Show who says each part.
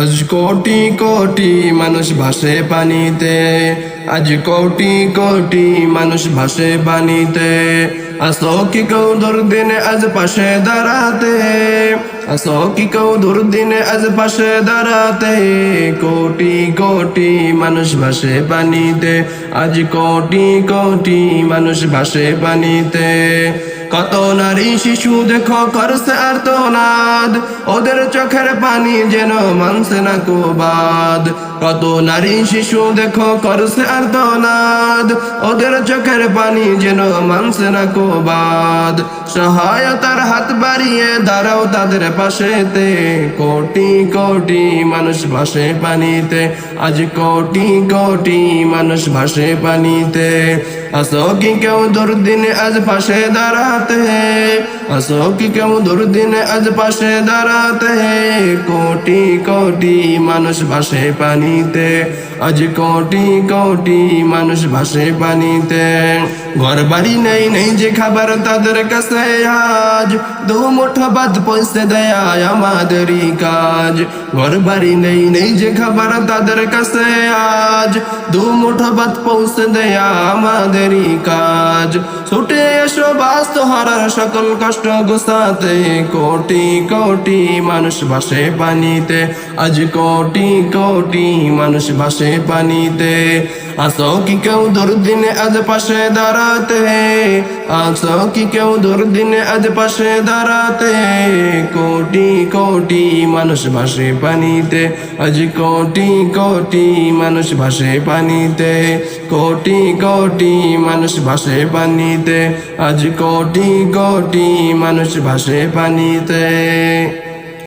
Speaker 1: আজ কোটি কোটি মানুষ ভাসে পানিতে। আজ কোটি কোটি মানুষ ভাসে পানিতে। আসো কি কেউ দুর্দিনে আজ পাশে দাঁড়াতে। আসো কি কেউ দুর্দিনে আজ পাশে দাঁড়াতে। কোটি কোটি মানুষ ভাসে পানিতে। আজ কোটি কোটি মানুষ ভাসে পানিতে। কত নারী শিশু দেখো করছে আর তো নাদ ওদের চোখের পানি যেন মানছে না কুবাদ। কত নারী শিশু দেখো করছে আর তো নাদ ওদের চোখের পানি যেন মানছে না কুবাদ। সহায়তার হাত বাড়িয়ে দাঁড়াও তাদের পাশেতে। কোটি কোটি মানুষ ভাসে পানিতে। আজ কোটি কোটি মানুষ ভাসে পানিতে। আসো কি কেউ দুর্দিনে আজ পাশে দাঁড়াতে? আসো কি কেউ দুর্দিনে আজ পাশে দাঁড়াতে? কোটি কোটি মানুষ ভাসে পানিতে। আজ কোটি কোটি মানুষ ভাসে পানিতে। ঘর বাড়ি নেই নেই যে খাবার তাদের কাছে আজ। দু মুঠো বাদ পয়সে দেয় আমাদেরই কাজ। ঘর বাড়ি নেই নেই যে খাবার তাদের কাছে আজ। দু মুঠো বাদ পৌঁছে দেয়া আমাদেরই কাজ। ছুটে এসো বাস্ত হারার সকল কষ্ট গোসাতে কোটি কোটি মানুষ ভাসে পানিতে। আজ কোটি কোটি মানুষ ভাসে পানিতে। আসো কি কেউ দুর্দিনে আজ পাশে দাঁড়াতে? আসো কি কেউ দুর্দিনে আজ পাশে দাঁড়াতে? কোটি কোটি মানুষ ভাসে পানিতে। আজ কোটি কোটি মানুষ ভাসে পানিতে। কোটি কোটি মানুষ ভাসে পানিতে। আজ কোটি কোটি মানুষ ভাসে পানিতে।